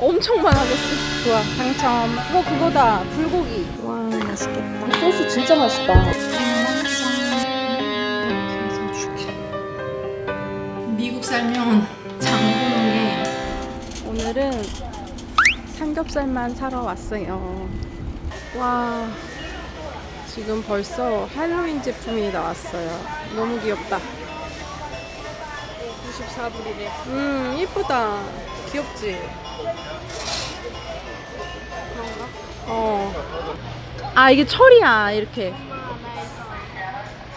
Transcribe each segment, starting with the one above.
엄청 많아졌어. 좋아, 당첨. 이거 그거다. 불고기. 와, 맛있겠다. 소스 진짜 맛있다. 미국 살면 장 보는 게 오늘은 삼겹살만 사러 왔어요. 와, 지금 벌써 할로윈 제품이 나왔어요. 너무 귀엽다. 94불이래. 음, 예쁘다. 귀엽지? 어. 아, 이게 철이야, 이렇게.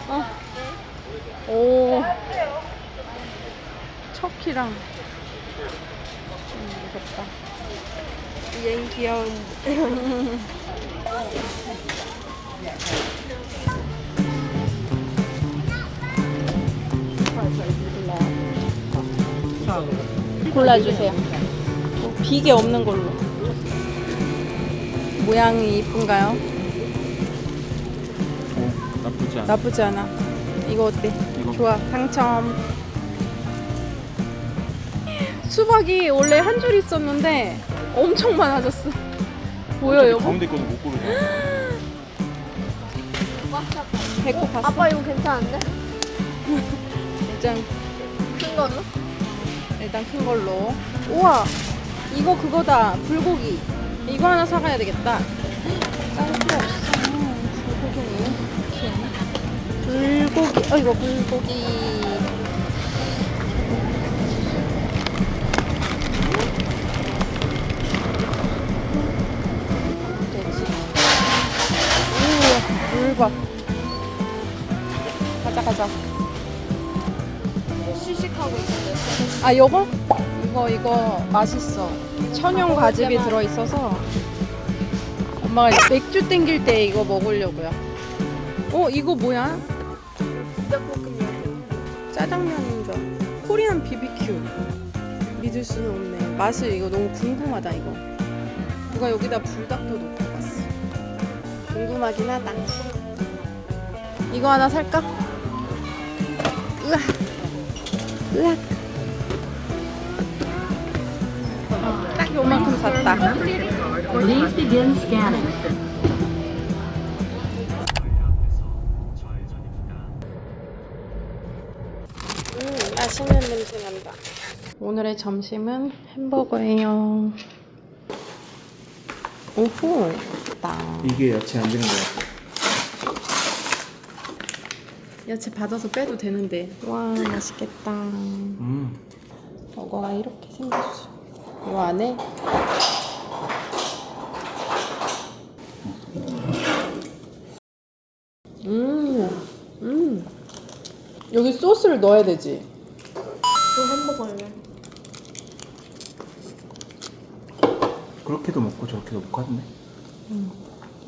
어. 오. 척키랑. 음, 무섭다. 얘 귀여운. 골라주세요. 뭐 비계 없는 걸로. 모양이 이쁜가요? 나쁘지 않아. 나쁘지 않아. 이거 어때? 이거. 좋아. 당첨. 수박이 원래 한 줄 있었는데 엄청 많아졌어. 보여 여보? 가운데 거도 못 고르잖아. 배꼽 봤어? 아빠 이거 괜찮은데? 일단 큰 걸로? 일단 큰 걸로. 우와, 이거 그거다. 불고기. 이거 하나 사가야 되겠다. 다른 필요 없어. 불고기. 불고기. 어, 이거 불고기. 돼지. 우와, 물밥. 가자, 가자. 시식하고 있어요. 아 요거? 이거 이거 맛있어 천연 과즙이 들어있어서 엄마가 맥주 땡길 때 이거 먹으려고요 어 이거 뭐야? 불닭볶음면. 짜장면인 줄. 코리안 BBQ 믿을 수는 없네 맛을 이거 너무 궁금하다 이거 누가 여기다 불닭도 놓고 갔어 궁금하긴 하다 이거 하나 살까? 으아 으악 딱 요만큼 샀다 Please begin scanning. 음, 맛있는 냄새 난다. 오늘의 점심은 햄버거예요. 오호, 땅. 이게 야채 안 되는 거야. 야채 받아서 빼도 되는데. 와, 맛있겠다. 음. 버거가 이렇게 생겼어. 이 안에 음, 음. 여기 소스를 넣어야 되지. 그 햄버거예요. 그렇게도 먹고 저렇게도 먹고 하던데.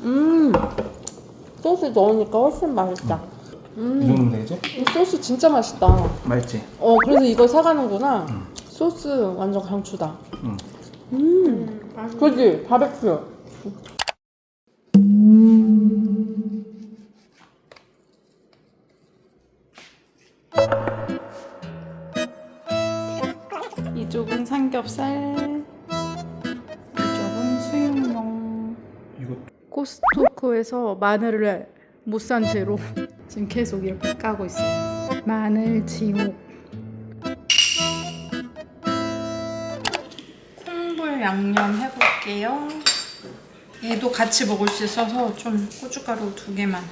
음, 소스 넣으니까 훨씬 맛있다. 이 음, 정도면 되지? 이 소스 진짜 맛있다. 맛있지? 어, 그래서 이걸 사가는구나. 소스 완전 강추다. 응. 음, 그지? 바베큐. 이쪽은 삼겹살, 이쪽은 수육용. 이거 코스트코에서 마늘을 못 산 채로 지금 계속 이렇게 까고 있어요. 마늘 지옥. 콩불 양념 해볼게요. 얘도 같이 먹을 수 있어서 좀 고춧가루 두 개만.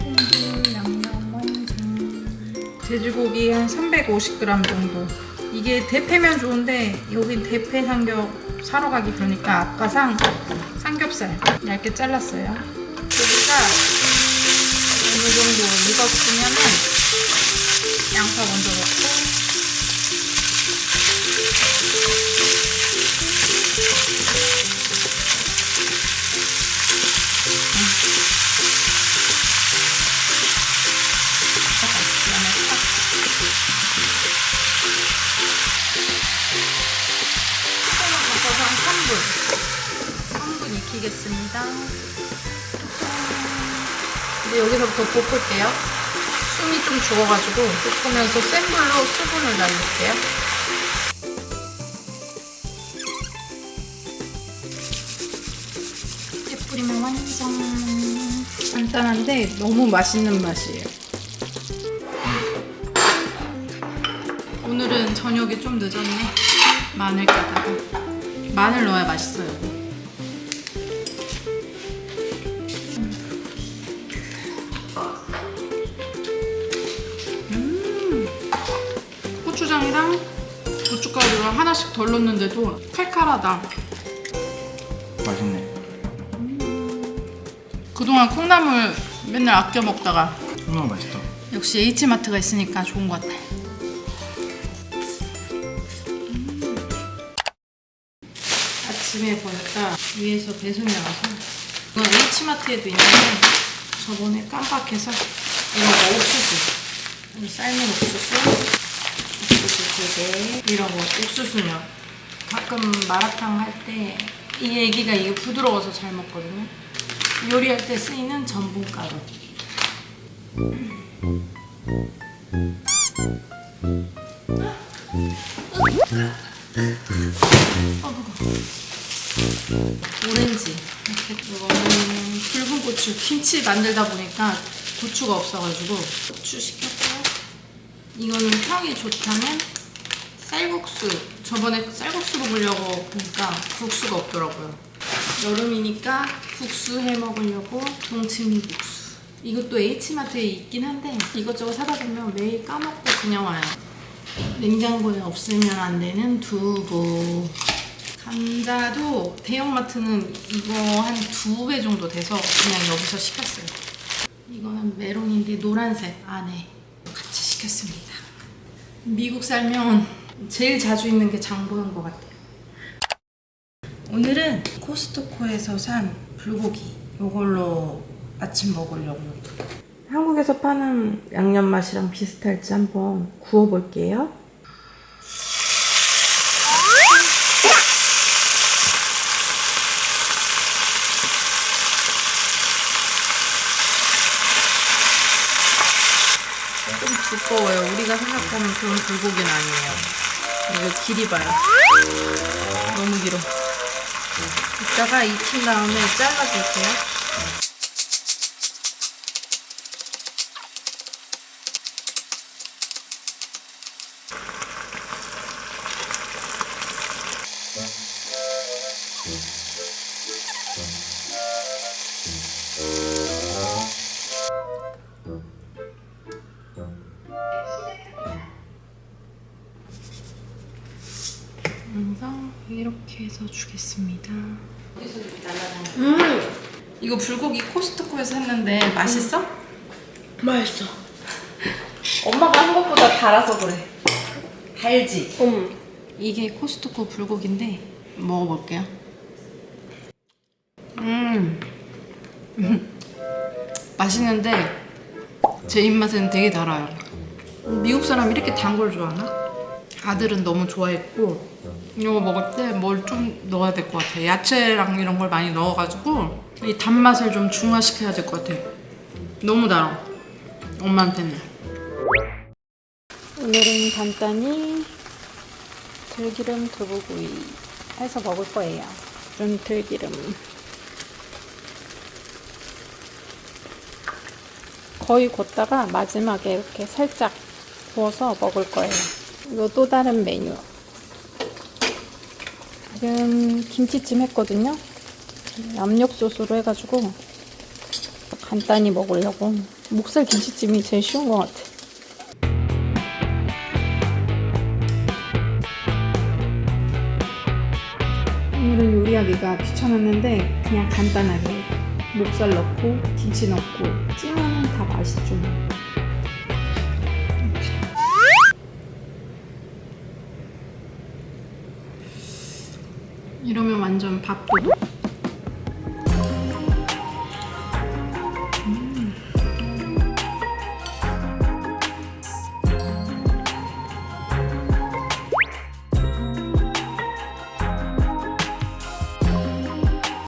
콩불 양념 완성. 돼지고기 한 350g 정도. 이게 대패면 좋은데 여긴 대패 삼겹 사러 가기 그러니까 아까 상 삼겹살 얇게 잘랐어요. 여기가 어느 정도 익었으면은 양파 먼저 넣고 여기서부터 볶을게요. 숨이 좀 죽어가지고 볶으면서 센 불로 수분을 날릴게요. 이렇게 뿌리면 완성. 간단한데 너무 맛있는 맛이에요. 오늘은 저녁이 좀 늦었네. 마늘 까다가 마늘 넣어야 맛있어요. 고추장이랑 고춧가루를 하나씩 덜 넣는데도 칼칼하다. 맛있네. 그동안 콩나물 맨날 아껴 먹다가 너무 맛있다. 역시 H마트가 있으니까 좋은 것 같아. 음. 아침에 보니까 위에서 배송이 와서 이건 H마트에도 있는데 저번에 깜빡해서 이런 거 옥수수 이거 삶은 옥수수 두개 이런 거 옥수수면 가끔 마라탕 할 때 이 애기가 이게 부드러워서 잘 먹거든요. 요리할 때 쓰이는 전분가루. 오렌지 이렇게 이거는 붉은 고추 김치 만들다 보니까 고추가 없어가지고 고추 시켰고 이거는 평이 좋다면 쌀국수. 저번에 쌀국수 먹으려고 보니까 국수가 없더라고요. 여름이니까 국수 해 먹으려고 동치미 국수. 이것도 H마트에 있긴 한데 이것저것 사다 보면 매일 까먹고 그냥 와요. 냉장고에 없으면 안 되는 두부. 감자도 대형마트는 이거 한 두 배 정도 돼서 그냥 여기서 시켰어요. 이거는 메론인데 노란색 안에 같이 시켰습니다. 미국 살면 제일 자주 있는 게 장 보는 것 같아요. 오늘은 코스트코에서 산 불고기 이걸로 아침 먹으려고. 한국에서 파는 양념 맛이랑 비슷할지 한번 구워볼게요. 두꺼워요. 우리가 생각하는 그런 불고기는 아니에요. 이거 길이 봐요. 너무 길어. 이따가 익힌 다음에 잘라줄게요. 그래서 이렇게 해서 주겠습니다. 음, 이거 불고기 코스트코에서 샀는데 맛있어? 맛있어. 엄마가 한 것보다 달아서 그래. 달지? 음. 이게 코스트코 불고기인데 먹어볼게요. 음, 음. 맛있는데 제 입맛에는 되게 달아요. 미국 사람 이렇게 단 걸 좋아하나? 아들은 너무 좋아했고 이거 먹을 때 뭘 좀 넣어야 될 것 같아. 야채랑 이런 걸 많이 넣어가지고 이 단맛을 좀 중화시켜야 될 것 같아. 너무 달아. 엄마한테는. 오늘은 간단히 들기름 두부구이 해서 먹을 거예요. 좀 들기름. 거의 걷다가 마지막에 이렇게 살짝 구워서 먹을 거예요. 이거 또 다른 메뉴. 지금 김치찜 했거든요. 압력 소스로 해가지고 간단히 먹으려고. 목살 김치찜이 제일 쉬운 것 같아. 오늘은 요리하기가 귀찮았는데 그냥 간단하게 목살 넣고 김치 넣고 찌면은 다 맛있죠. 이러면 완전 밥도둑.